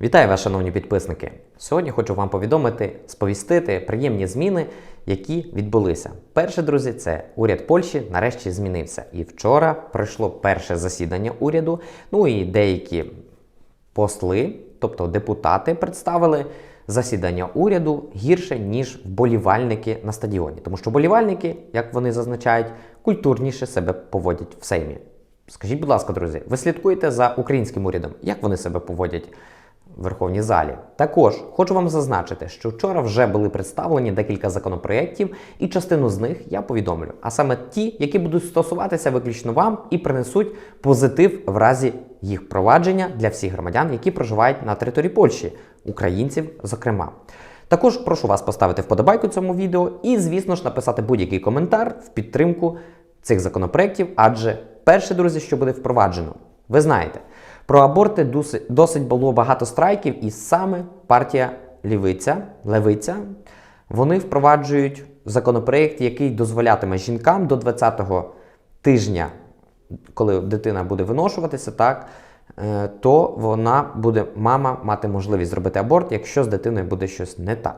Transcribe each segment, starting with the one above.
Вітаю вас, шановні підписники! Сьогодні хочу вам повідомити, сповістити приємні зміни, які відбулися. Перше, друзі, це уряд Польщі нарешті змінився. І вчора пройшло перше засідання уряду. Ну і деякі посли, тобто депутати, представили засідання уряду гірше, ніж вболівальники на стадіоні. Тому що вболівальники, як вони зазначають, культурніше себе поводять в сеймі. Скажіть, будь ласка, друзі, ви слідкуєте за українським урядом? Як вони себе поводять Верховній залі? Також хочу вам зазначити, що вчора вже були представлені декілька законопроєктів, і частину з них я повідомлю. А саме ті, які будуть стосуватися виключно вам і принесуть позитив в разі їх впровадження для всіх громадян, які проживають на території Польщі, українців, зокрема. Також прошу вас поставити вподобайку цьому відео і, звісно ж, написати будь-який коментар в підтримку цих законопроєктів, адже перше, друзі, що буде впроваджено, ви знаєте, про аборти досить, було багато страйків, і саме партія Лівиця, Левиця, вони впроваджують законопроєкт, який дозволятиме жінкам до 20-го тижня, коли дитина буде виношуватися, так, е, то вона буде, мама, мати можливість зробити аборт, якщо з дитиною буде щось не так.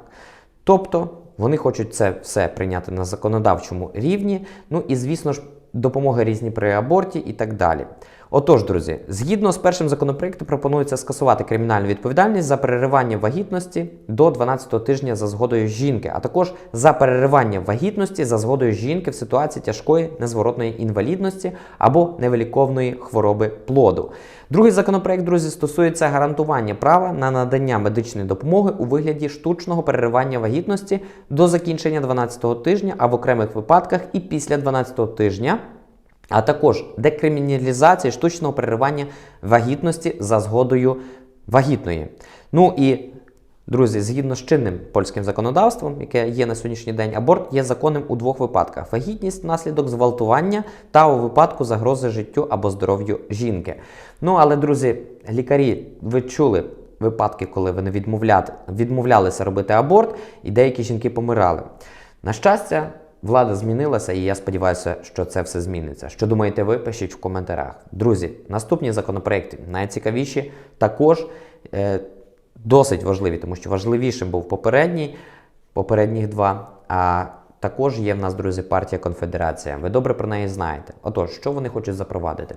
Тобто вони хочуть це все прийняти на законодавчому рівні. Ну і, звісно ж, допомоги різні при аборті і так далі. Отож, друзі, згідно з першим законопроектом пропонується скасувати кримінальну відповідальність за переривання вагітності до 12-го тижня за згодою жінки, а також за переривання вагітності за згодою жінки в ситуації тяжкої незворотної інвалідності або невиліковної хвороби плоду. Другий законопроект, друзі, стосується гарантування права на надання медичної допомоги у вигляді штучного переривання вагітності до закінчення 12-го тижня, а в окремих випадках і після 12-го тижня. А також декриміналізації штучного переривання вагітності за згодою вагітної. Ну і, друзі, згідно з чинним польським законодавством, яке є на сьогоднішній день, аборт є законним у двох випадках: вагітність внаслідок зґвалтування та у випадку загрози життю або здоров'ю жінки. Ну, але, друзі, лікарі, ви чули. Випадки, коли вони відмовляти, відмовлялися робити аборт, і деякі жінки помирали. На щастя, влада змінилася, і я сподіваюся, що це все зміниться. Що думаєте ви? Пишіть в коментарях. Друзі, наступні законопроекти найцікавіші, також е, досить важливі, тому що важливішим був попередній, попередніх два. А також є в нас, друзі, партія Конфедерація. Ви добре про неї знаєте. Отож, що вони хочуть запровадити?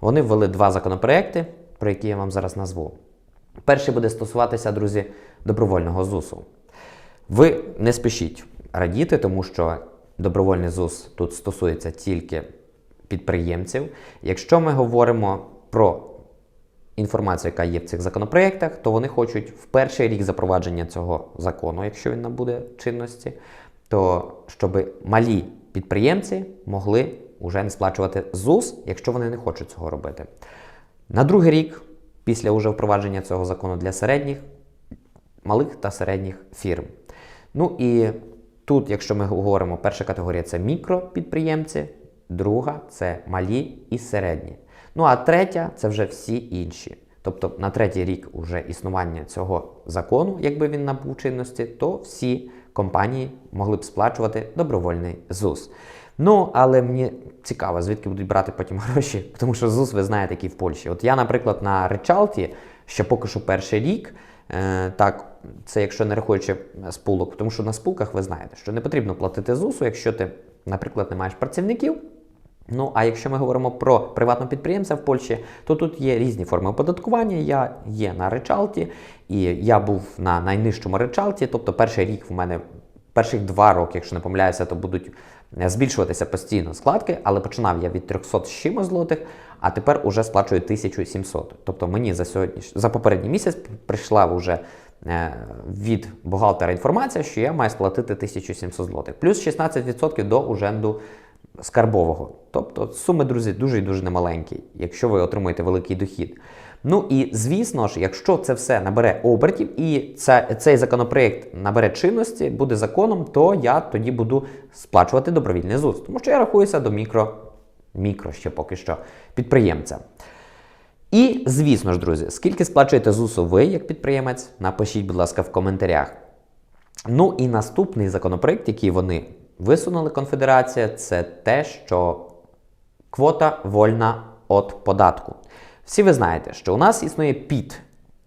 Вони ввели два законопроекти, про які я вам зараз назву. Перший буде стосуватися, друзі, добровольного ЗУСу. Ви не спішіть радіти, тому що добровольний ЗУС тут стосується тільки підприємців. Якщо ми говоримо про інформацію, яка є в цих законопроєктах, то вони хочуть в перший рік запровадження цього закону, якщо він набуде чинності, то щоб малі підприємці могли вже не сплачувати ЗУС, якщо вони не хочуть цього робити. На другий рік, після уже впровадження цього закону для середніх, малих та середніх фірм. Ну і тут, якщо ми говоримо, перша категорія це мікропідприємці, друга це малі і середні. Ну а третя це вже всі інші. Тобто на третій рік уже існування цього закону, якби він набув чинності, то всі компанії могли б сплачувати добровольний ЗУС. Ну, але мені цікаво, звідки будуть брати потім гроші, тому що ЗУС, ви знаєте, який в Польщі. От я, наприклад, на Речалті, ще поки що перший рік, так, це якщо не рахуючи спулок, тому що на спулках ви знаєте, що не потрібно платити ЗУСу, якщо ти, наприклад, не маєш працівників. Ну, а якщо ми говоримо про приватного підприємця в Польщі, то тут є різні форми оподаткування. Я є на речалті, і я був на найнижчому речалті, тобто перший рік в мене, перших два роки, якщо не помиляюся, то будуть збільшуватися постійно складки, але починав я від 300 з чимось злотих, а тепер уже сплачую 1700. Тобто мені за сьогодні, за попередній місяць прийшла вже е, від бухгалтера інформація, що я маю сплатити 1700 злотих, плюс 16% до уженду скарбового. Тобто суми, друзі, дуже і дуже немаленькі, якщо ви отримуєте великий дохід. Ну і звісно ж, якщо це все набере обертів і це, цей законопроект набере чинності, буде законом, то я тоді буду сплачувати добровільний ЗУС. Тому що я рахуюся до мікро, мікро ще поки що підприємця. І, звісно ж, друзі, скільки сплачуєте ЗУСу ви як підприємець, напишіть, будь ласка, в коментарях. Ну і наступний законопроект, який вони висунули конфедерація, це те, що квота вольна від податку. Всі ви знаєте, що у нас існує ПІТ,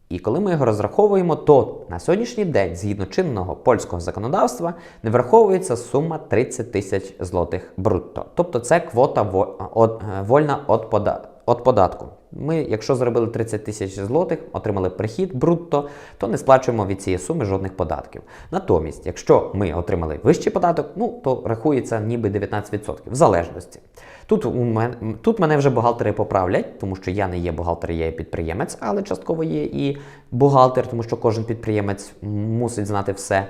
І коли ми його розраховуємо, то на сьогоднішній день, згідно чинного польського законодавства, не враховується сума 30 тисяч злотих брутто. Тобто це квота во- от- вольна від податку. Ми, якщо заробили 30 тисяч злотих, отримали прихід брутто, то не сплачуємо від цієї суми жодних податків. Натомість, якщо ми отримали вищий податок, ну то рахується ніби 19% в залежності. Тут у мене тут мене вже бухгалтери поправлять, тому що я не є бухгалтер, я є підприємець, але частково є і бухгалтер, тому що кожен підприємець мусить знати все.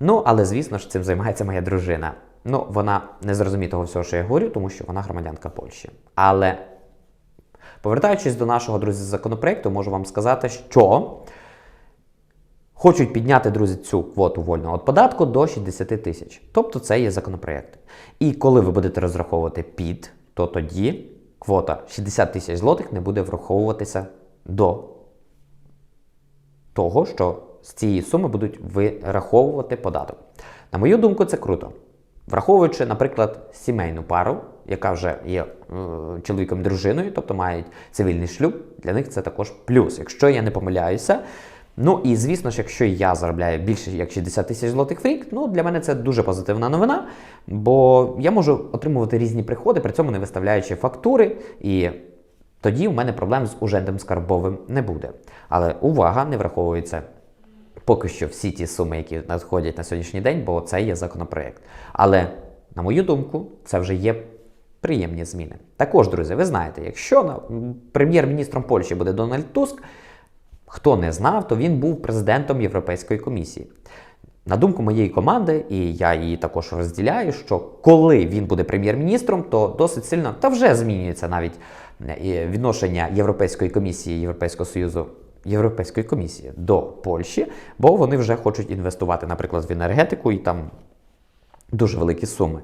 Ну, але звісно ж, цим займається моя дружина. Ну, вона не зрозуміє того всього, що я говорю, тому що вона громадянка Польщі. Але повертаючись до нашого друзі законопроекту, можу вам сказати, що хочуть підняти друзі цю квоту вольного від податку до 60 тисяч. Тобто це є законопроект. І коли ви будете розраховувати під, то тоді квота 60 тисяч злотих не буде враховуватися до того, що з цієї суми будуть вираховувати податок. На мою думку, це круто. Враховуючи, наприклад, сімейну пару, яка вже є е, чоловіком дружиною, тобто мають цивільний шлюб, для них це також плюс, якщо я не помиляюся. Ну і звісно ж, якщо я заробляю більше як 60 тисяч злотих в рік, ну для мене це дуже позитивна новина, бо я можу отримувати різні приходи, при цьому не виставляючи фактури, і тоді у мене проблем з ужендом скарбовим не буде. Але увага, не враховується поки що всі ті суми, які надходять на сьогоднішній день, бо це є законопроект. Але, на мою думку, це вже є приємні зміни. Також, друзі, ви знаєте, якщо прем'єр-міністром Польщі буде Дональд Туск, хто не знав, то він був президентом Європейської комісії. На думку моєї команди, і я її також розділяю, що коли він буде прем'єр-міністром, то досить сильно та вже змінюється навіть е, відношення Європейської комісії Європейського Союзу. Європейської комісії до Польщі, бо вони вже хочуть інвестувати, наприклад, в енергетику і там дуже великі суми.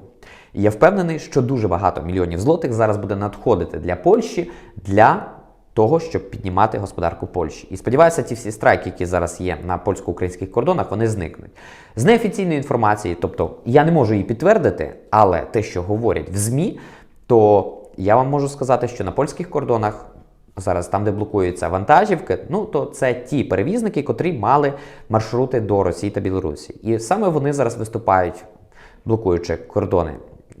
І я впевнений, що дуже багато мільйонів злотих зараз буде надходити для Польщі для того, щоб піднімати господарку Польщі. І сподіваюся, ті всі страйки, які зараз є на польсько-українських кордонах, вони зникнуть. З неофіційної інформації, тобто я не можу її підтвердити, але те, що говорять в ЗМІ, то я вам можу сказати, що на польських кордонах зараз там, де блокуються вантажівки, ну то це ті перевізники, котрі мали маршрути до Росії та Білорусі. І саме вони зараз виступають, блокуючи кордони,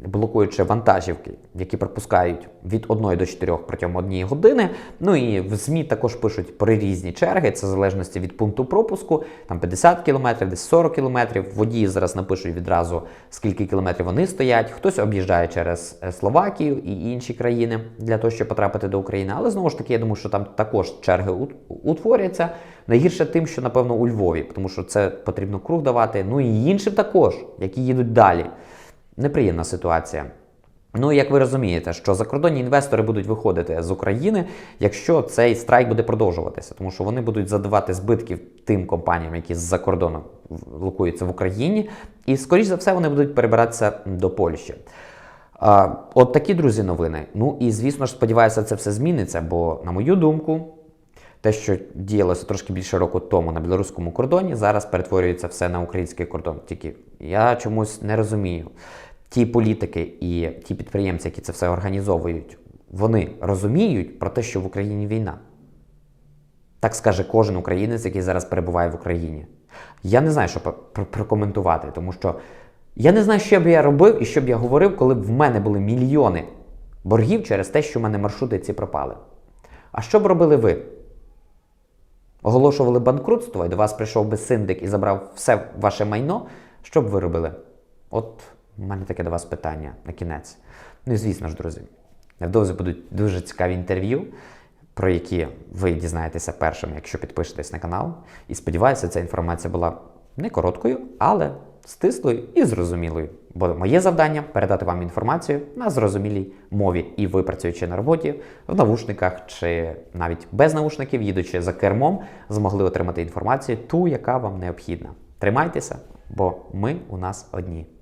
блокуючи вантажівки, які пропускають від 1 до 4 протягом однієї години. Ну і в ЗМІ також пишуть про різні черги, це в залежності від пункту пропуску, там 50 кілометрів, десь 40 кілометрів. Водії зараз напишуть відразу, скільки кілометрів вони стоять. Хтось об'їжджає через е, Словакію і інші країни для того, щоб потрапити до України. Але знову ж таки, я думаю, що там також черги утворяться. Найгірше тим, що напевно у Львові, тому що це потрібно круг давати. Ну і іншим також, які їдуть далі. Неприємна ситуація. Ну, як ви розумієте, що закордонні інвестори будуть виходити з України, якщо цей страйк буде продовжуватися, тому що вони будуть задавати збитків тим компаніям, які з-за кордону локуються в Україні, і, скоріш за все, вони будуть перебиратися до Польщі. От такі, друзі, новини. Ну і звісно ж, сподіваюся, це все зміниться, бо, на мою думку, те, що діялося трошки більше року тому на білоруському кордоні, зараз перетворюється все на український кордон. Тільки я чомусь не розумію. Ті політики і ті підприємці, які це все організовують, вони розуміють про те, що в Україні війна. Так скаже кожен українець, який зараз перебуває в Україні. Я не знаю, що про- про- прокоментувати, тому що я не знаю, що б я робив і що б я говорив, коли б в мене були мільйони боргів через те, що в мене маршрути ці пропали. А що б робили ви? Оголошували банкрутство, і до вас прийшов би синдик і забрав все ваше майно. Що б ви робили? От у мене таке до вас питання на кінець. Ну і звісно ж, друзі, невдовзі будуть дуже цікаві інтерв'ю, про які ви дізнаєтеся першими, якщо підпишетесь на канал. І сподіваюся, ця інформація була не короткою, але стислою і зрозумілою. Бо моє завдання передати вам інформацію на зрозумілій мові, і ви працюючи на роботі в навушниках чи навіть без навушників, їдучи за кермом, змогли отримати інформацію, ту, яка вам необхідна. Тримайтеся, бо ми у нас одні.